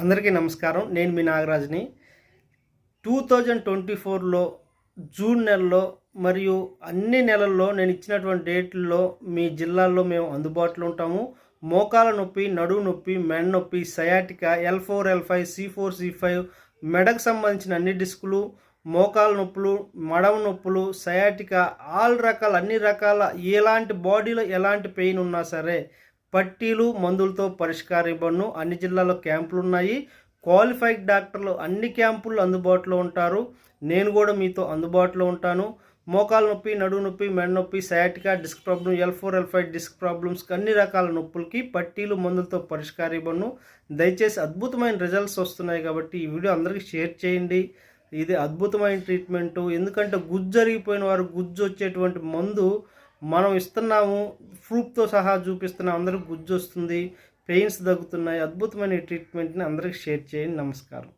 అందరికీ నమస్కారం. నేను మీ నాగరాజ్ని. టూ థౌజండ్ ట్వంటీ ఫోర్లో జూన్ నెలలో మరియు అన్ని నెలల్లో నేను ఇచ్చినటువంటి డేట్లలో మీ జిల్లాల్లో మేము అందుబాటులో ఉంటాము. మోకాల నొప్పి నడువు నొప్పి మెడ నొప్పి sciatica L four L five C four C five మెడకు సంబంధించిన అన్ని డిస్కులు మోకాల నొప్పులు మడవ నొప్పులు సయాటికా ఆల్ రకాల అన్ని రకాల ఎలాంటి బాడీలో ఎలాంటి పెయిన్ ఉన్నా సరే పట్టీలు మందులతో పరిష్కారం ఇవ్వను అన్ని జిల్లాల్లో క్యాంపులు ఉన్నాయి క్వాలిఫైడ్ డాక్టర్లు అన్ని క్యాంపుల్లో అందుబాటులో ఉంటారు. నేను కూడా మీతో అందుబాటులో ఉంటాను. మోకాల నొప్పి నడువు నొప్పి మెడ నొప్పి sciatica disc problem L four L five disc problems అన్ని రకాల నొప్పులకి పట్టీలు మందులతో పరిష్కారం ఇవ్వను దయచేసి అద్భుతమైన రిజల్ట్స్ వస్తున్నాయి కాబట్టి ఈ వీడియో అందరికీ షేర్ చేయండి. ఇది అద్భుతమైన ట్రీట్మెంటు. ఎందుకంటే గుజ్జు జరిగిపోయిన వారు గుజ్జు వచ్చేటువంటి మందు మనం ఇస్తున్నాము ప్రూఫ్తో సహా చూపిస్తున్నాం అందరికి గుజ్జు వస్తుంది పెయిన్స్ తగ్గుతున్నాయి అద్భుతమైన ట్రీట్మెంట్ని అందరికి షేర్ చేయండి. నమస్కారం.